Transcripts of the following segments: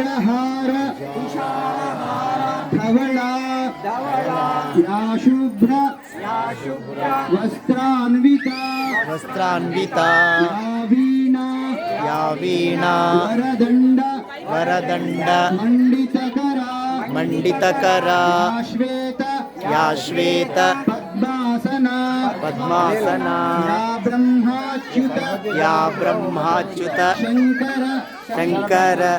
धवळाशुभ्राशुभ्रा वस्त्रान्विता। वस्त्रान्विता। या वीणा या वीणा वरदण्ड। वरदण्ड। मण्डितकरा मण्डितकरा श्वेत या श्वेत पद्मासना। पद्मासना। या ब्रह्माच्युत। या ब्रह्माच्युत। शङ्कर। शङ्कर।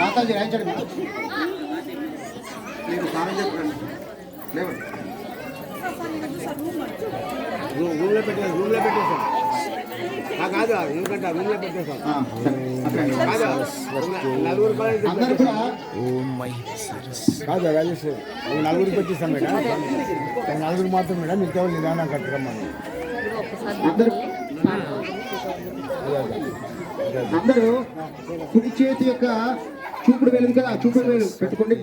మాతాజీ రాయించండి మీరు స్నానం చెప్పండి లేవండి. రూమ్లో పెట్టేసాం రూమ్లో పెట్టేసాం. ఆ కాదు ఎందుకంటే రూమ్లో పెట్టేసాం. ఆ, సరే. అక్కడ. కాదు నలుగురు అందరూ కూడా ఓం మై సరస్. కాదు రాజేష్ నలుగురు పెట్టేస్తాం మేడం. నలుగురు మాత్రం మేడం మీకు ఎవరు నిదానం కట్టుకోమని అందరూ కుడి చేతి యొక్క చూపుడు వేలు కదా చూపుడు వేలు పెట్టుకోండి.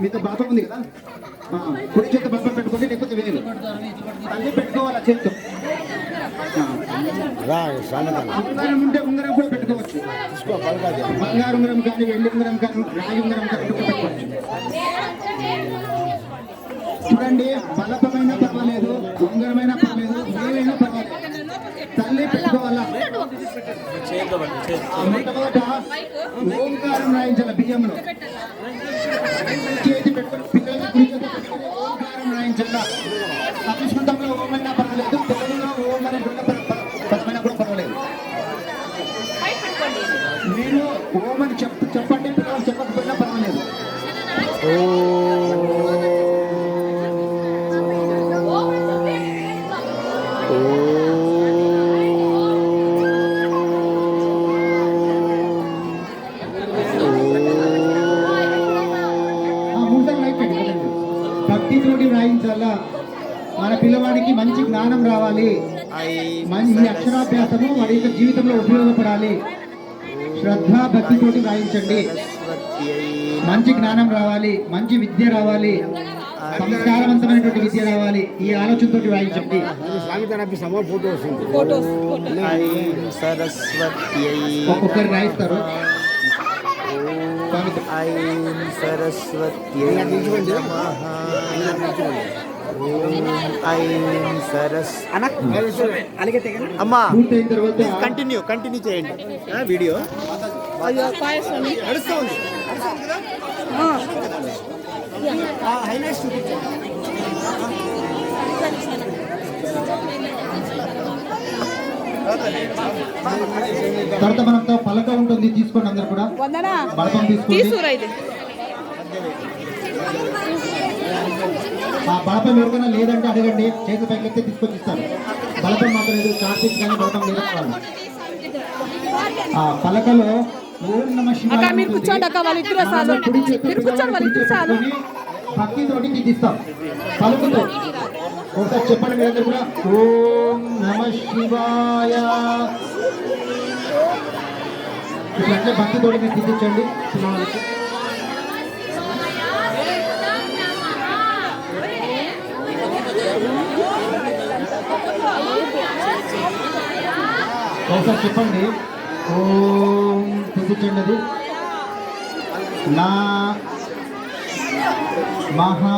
మీతో బాపం ఉంది కదా? కుడి చేతి బాపం పెట్టుకోండి లేకపోతే వేలు. అన్నీ పెట్టుకోవాలి చేతితో? ఉంగరం ఉంటే ఉంగరం కూడా పెట్టుకోవచ్చు. బంగారు ఉంగరం కానీ వెండి ఉంగరం కానీ రాగి ఉంగరం కానీ పెట్టుకోవచ్చు. చూడండి బలపమైనా పర్వాలేదు ఉంగరమైన పర్వాలేదు ఏమైనా పర్వాలేదు తల్లి పెట్టుకోవాలా మొట్టమొదట ఓంకారం రాయించాల బియ్యంలో. చేతి పెట్టుకుని పిల్లలకి ఓంకారం రాయించాల. భక్తితోటి రాయించాలా మన పిల్లవాడికి మంచి జ్ఞానం రావాలి. మంచి అక్షరాభ్యాసము వాడి యొక్క జీవితంలో ఉపయోగపడాలి. శ్రద్ధ భక్తితోటి రాయించండి మంచి జ్ఞానం రావాలి. మంచి విద్య రావాలి. సంస్కారవంతమైనటువంటి విద్య రావాలి. ఈ ఆలోచనతోటి రాయించండి స్వామిదానం అప్పిస్తామో ఫోటో వస్తుంది ఐం సరస్వత్యై ఒక్కొక్కరు రాయిస్తారు. ఐం సరస్వత్యై ఐం సరస్ అమ్మా. కంటిన్యూ కంటిన్యూ చేయండి. వీడియో. నడుస్తూ ఉంది తర్వాత మనతో పలక ఉంటుంది తీసుకోండి అందరు కూడా. వందనా? బలపం తీసుకోండి. ఆ బలపం ఎవరికైనా లేదంటే అడగండి. చేతి పైకి ఎత్తే తీసుకొచ్చి ఇస్తాను బలపం మాత్రం లేదు కార్తీక్ కానీ బలపం లేదని ఆ పలకలో ఓం నమ శివాయ మీరు. కూర్చోండి అక్క, వాళ్ళిద్దరూ చేత్తో మీరు కూర్చోండి, వాళ్ళిద్దరూ చాలు. భక్తితోటి తీస్తాం పలుకుతో. ఒకసారి చెప్పండి మీరందరూ కూడా. ఓం నమ శివాయ. ఇట్లంటే భక్తితోటి మీరు తీర్చండి పిల్లవాళ్ళకి ఒకసారి చెప్పండి. ఓం తీర్చండి అది. నా மகா